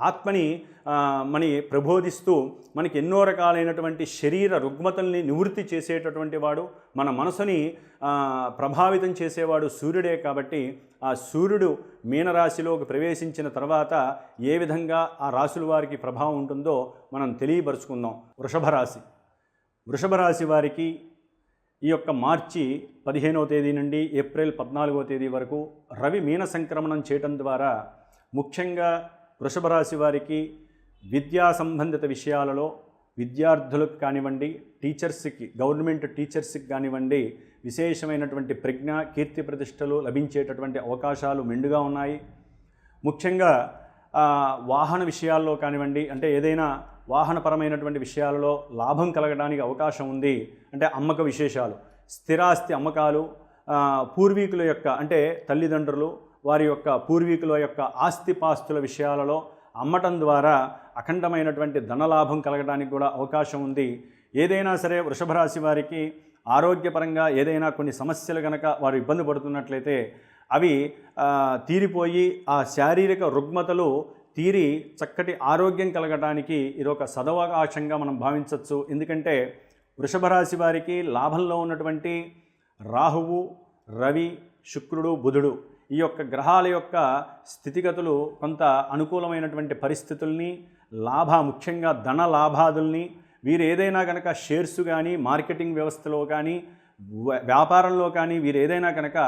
ఆత్మని మని ప్రబోధిస్తూ మనకి ఎన్నో రకాలైనటువంటి శరీర రుగ్మతల్ని నివృత్తి చేసేటటువంటి వాడు మన మనసుని ప్రభావితం చేసేవాడు సూర్యుడే కాబట్టి ఆ సూర్యుడు మీనరాశిలోకి ప్రవేశించిన తర్వాత ఏ విధంగా ఆ రాశుల వారికి ప్రభావం ఉంటుందో మనం తెలియపరుచుకుందాం. వృషభ రాశి. వృషభ రాశి వారికి ఈ యొక్క మార్చి పదిహేనవ తేదీ నుండి ఏప్రిల్ పద్నాలుగవ తేదీ వరకు రవి మీన సంక్రమణం చేయటం ద్వారా ముఖ్యంగా వృషభ రాశి వారికి విద్యా సంబంధిత విషయాలలో విద్యార్థులకు కానివ్వండి టీచర్స్కి గవర్నమెంట్ టీచర్స్కి కానివ్వండి విశేషమైనటువంటి ప్రజ్ఞ కీర్తి ప్రతిష్టలు లభించేటటువంటి అవకాశాలు మెండుగా ఉన్నాయి. ముఖ్యంగా వాహన విషయాల్లో కానివ్వండి అంటే ఏదైనా వాహనపరమైనటువంటి విషయాలలో లాభం కలగడానికి అవకాశం ఉంది. అంటే అమ్మక విశేషాలు స్థిరాస్తి అమ్మకాలు పూర్వీకుల యొక్క అంటే తల్లిదండ్రులు వారి యొక్క పూర్వీకుల యొక్క ఆస్తిపాస్తుల విషయాలలో అమ్మటం ద్వారా అఖండమైనటువంటి ధనలాభం కలగడానికి కూడా అవకాశం ఉంది. ఏదైనా సరే వృషభరాశి వారికి ఆరోగ్యపరంగా ఏదైనా కొన్ని సమస్యలు కనుక వారు ఇబ్బంది పడుతున్నట్లయితే అవి తీరిపోయి ఆ శారీరక రుగ్మతలు తీరి చక్కటి ఆరోగ్యం కలగడానికి ఇది ఒక సదవకాశంగా మనం భావించవచ్చు ఎందుకంటే వృషభ రాశి వారికి లాభంలో ఉన్నటువంటి రాహువు రవి శుక్రుడు బుధుడు ఈ యొక్క గ్రహాల యొక్క స్థితిగతులు కొంత అనుకూలమైనటువంటి పరిస్థితుల్ని లాభ ముఖ్యంగా ధన లాభాదుల్ని వీరు ఏదైనా కనుక షేర్స్ కానీ మార్కెటింగ్ వ్యవస్థలో కానీ వ్యాపారంలో కానీ వీరు ఏదైనా కనుక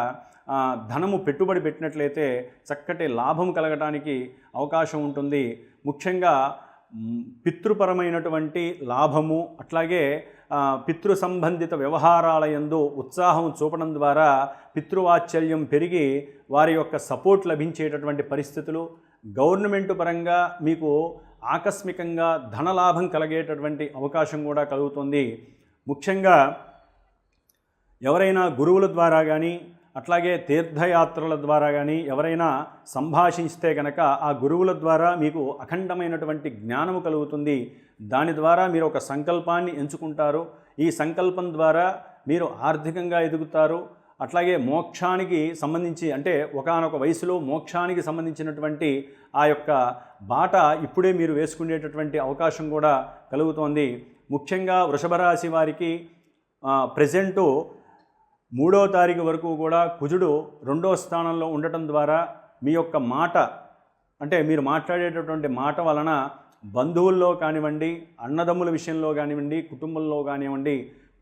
ధనము పెట్టుబడి పెట్టినట్లయితే చక్కటి లాభం కలగడానికి అవకాశం ఉంటుంది. ముఖ్యంగా పితృపరమైనటువంటి లాభము అట్లాగే పితృ సంబంధిత వ్యవహారాల యందు ఉత్సాహం చూపడం ద్వారా పితృవాత్సల్యం పెరిగి వారి యొక్క సపోర్ట్ లభించేటటువంటి పరిస్థితులు గవర్నమెంట్ పరంగా మీకు ఆకస్మికంగా ధనలాభం కలిగేటటువంటి అవకాశం కూడా కలుగుతుంది. ముఖ్యంగా ఎవరైనా గురువుల ద్వారా కానీ అట్లాగే తీర్థయాత్రల ద్వారా కానీ ఎవరైనా సంభాషిస్తే కనుక ఆ గురువుల ద్వారా మీకు అఖండమైనటువంటి జ్ఞానము కలుగుతుంది. దాని ద్వారా మీరు ఒక సంకల్పాన్ని ఎంచుకుంటారు. ఈ సంకల్పం ద్వారా మీరు ఆర్థికంగా ఎదుగుతారు. అట్లాగే మోక్షానికి సంబంధించి అంటే ఒకానొక వయసులో మోక్షానికి సంబంధించినటువంటి ఆ యొక్క బాట ఇప్పుడే మీరు వేసుకునేటటువంటి అవకాశం కూడా కలుగుతోంది. ముఖ్యంగా వృషభ రాశి వారికి ప్రజెంటు మూడో తారీఖు వరకు కూడా కుజుడు రెండో స్థానంలో ఉండటం ద్వారా మీ యొక్క మాట అంటే మీరు మాట్లాడేటటువంటి మాట వలన బంధువుల్లో కానివ్వండి అన్నదమ్ముల విషయంలో కానివ్వండి కుటుంబంలో కానివ్వండి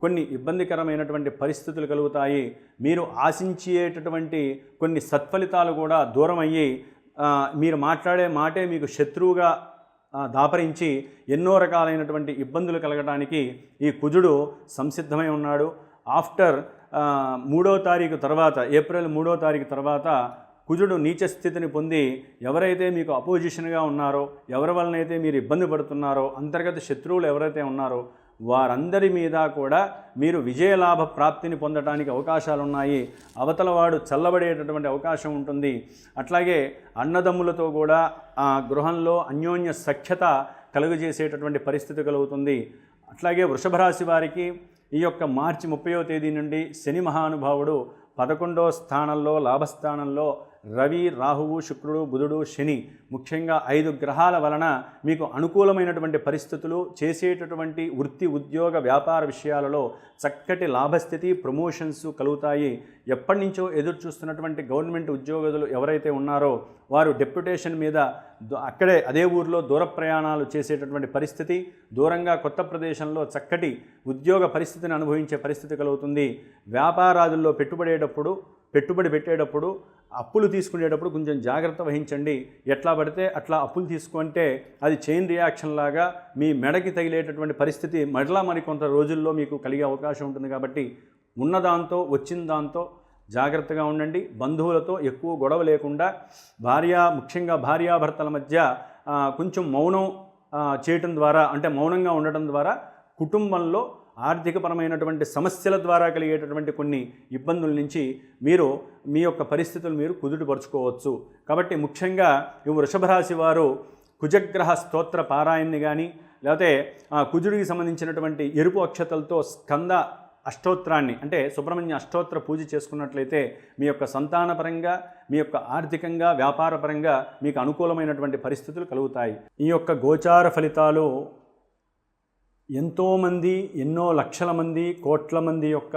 కొన్ని ఇబ్బందికరమైనటువంటి పరిస్థితులు కలుగుతాయి. మీరు ఆశించేటటువంటి కొన్ని సత్ఫలితాలు కూడా దూరం అయ్యి మీరు మాట్లాడే మాటే మీకు శత్రువుగా దాపరించి ఎన్నో రకాలైనటువంటి ఇబ్బందులు కలగడానికి ఈ కుజుడు సంసిద్ధమై ఉన్నాడు. ఆఫ్టర్ మూడో తారీఖు తర్వాత ఏప్రిల్ మూడో తారీఖు తర్వాత కుజుడు నీచ స్థితిని పొంది ఎవరైతే మీకు అపోజిషన్గా ఉన్నారో ఎవరి వలనైతే మీరు ఇబ్బంది పడుతున్నారో అంతర్గత శత్రువులు ఎవరైతే ఉన్నారో వారందరి మీద కూడా మీరు విజయలాభ ప్రాప్తిని పొందడానికి అవకాశాలు ఉన్నాయి అవతలవాడు చల్లబడేటటువంటి అవకాశం ఉంటుంది. అట్లాగే అన్నదమ్ములతో కూడా ఆ గృహంలో అన్యోన్య సఖ్యత కలుగజేసేటటువంటి పరిస్థితి కలుగుతుంది. అట్లాగే వృషభరాశి వారికి ఈ యొక్క మార్చి ముప్పయో తేదీ నుండి శని మహానుభావుడు పదకొండో స్థానంలో లాభస్థానంలో రవి రాహువు శుక్రుడు బుధుడు శని ముఖ్యంగా ఐదు గ్రహాల వలన మీకు అనుకూలమైనటువంటి పరిస్థితులు చేసేటటువంటి వృత్తి ఉద్యోగ వ్యాపార విషయాలలో చక్కటి లాభస్థితి ప్రమోషన్స్ కలుగుతాయి. ఎప్పటి నుంచో ఎదురు చూస్తున్నటువంటి గవర్నమెంట్ ఉద్యోగులు ఎవరైతే ఉన్నారో వారు డెప్యుటేషన్ మీద అక్కడే అదే ఊర్లో దూర ప్రయాణాలు చేసేటటువంటి పరిస్థితి దూరంగా కొత్త ప్రదేశంలో చక్కటి ఉద్యోగ పరిస్థితిని అనుభవించే పరిస్థితి కలుగుతుంది. వ్యాపారాదుల్లో పెట్టుబడేటప్పుడు పెట్టుబడి పెట్టేటప్పుడు అప్పులు తీసుకునేటప్పుడు కొంచెం జాగ్రత్త వహించండి. ఎట్లా పడితే అట్లా అప్పులు తీసుకుంటే అది చైన్ రియాక్షన్ లాగా మీ మెడకి తగిలేటటువంటి పరిస్థితి మరలా మరి కొంత రోజుల్లో మీకు కలిగే అవకాశం ఉంటుంది కాబట్టి ఉన్నదాంతో వచ్చిన దాంతో జాగ్రత్తగా ఉండండి. బంధువులతో ఎక్కువ గొడవ లేకుండా భార్య ముఖ్యంగా భార్యాభర్తల మధ్య కొంచెం మౌనం చేయటం ద్వారా అంటే మౌనంగా ఉండటం ద్వారా కుటుంబంలో ఆర్థికపరమైనటువంటి సమస్యల ద్వారా కలిగేటటువంటి కొన్ని ఇబ్బందుల నుంచి మీరు మీ యొక్క పరిస్థితులు మీరు కుదుటపరుచుకోవచ్చు. కాబట్టి ముఖ్యంగా ఈ వృషభ రాశి వారు కుజగ్రహ స్తోత్ర పారాయణని కానీ లేకపోతే ఆ, కుజుడికి సంబంధించినటువంటి ఎరుపు అక్షతలతో స్కంద అష్టోత్రాన్ని అంటే సుబ్రహ్మణ్య అష్టోత్తర పూజ చేసుకున్నట్లయితే మీ యొక్క సంతానపరంగా మీ యొక్క ఆర్థికంగా వ్యాపారపరంగా మీకు అనుకూలమైనటువంటి పరిస్థితులు కలుగుతాయి. ఈ యొక్క గోచార ఫలితాలు ఎంతోమంది ఎన్నో లక్షల మంది కోట్ల మంది యొక్క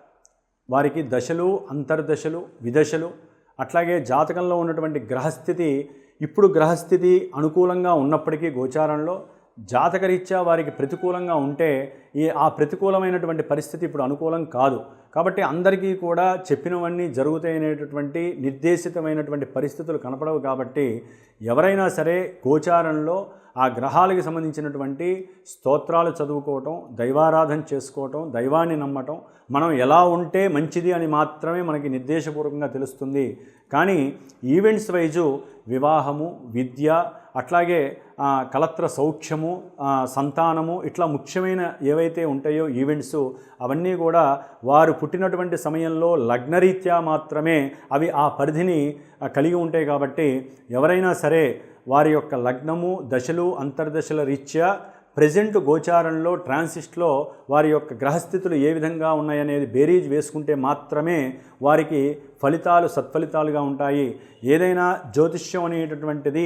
వారికి దశలు అంతర్దశలు విదశలు అట్లాగే జాతకంలో ఉన్నటువంటి గ్రహస్థితి ఇప్పుడు గ్రహస్థితి అనుకూలంగా ఉన్నప్పటికీ గోచారంలో జాతకరీత్యా వారికి ప్రతికూలంగా ఉంటే ఈ ఆ ప్రతికూలమైనటువంటి పరిస్థితి ఇప్పుడు అనుకూలం కాదు. కాబట్టి అందరికీ కూడా చెప్పినవన్నీ జరుగుతాయనేటటువంటి నిర్దేశితమైనటువంటి పరిస్థితులు కనపడవు కాబట్టి ఎవరైనా సరే గోచారంలో ఆ గ్రహాలకి సంబంధించినటువంటి స్తోత్రాలు చదువుకోవటం దైవారాధన చేసుకోవటం దైవాన్ని నమ్మటం మనం ఎలా ఉంటే మంచిది అని మాత్రమే మనకి నిర్దేశపూర్వకంగా తెలుస్తుంది. కానీ ఈవెంట్స్ వైజు వివాహము విద్య అట్లాగే కలత్ర సౌఖ్యము సంతానము ఇట్లా ముఖ్యమైన ఏవైతే ఉంటాయో ఈవెంట్స్ అవన్నీ కూడా వారు పుట్టినటువంటి సమయంలో లగ్నరీత్యా మాత్రమే అవి ఆ పరిధిని కలిగి ఉంటాయి కాబట్టి ఎవరైనా సరే వారి యొక్క లగ్నము దశలు అంతర్దశల రీత్యా ప్రజెంట్ గోచారంలో ట్రాన్సిస్ట్లో వారి యొక్క గ్రహస్థితులు ఏ విధంగా ఉన్నాయనేది బేరీజ్ వేసుకుంటే మాత్రమే వారికి ఫలితాలు సత్ఫలితాలుగా ఉంటాయి. ఏదైనా జ్యోతిష్యం అనేటటువంటిది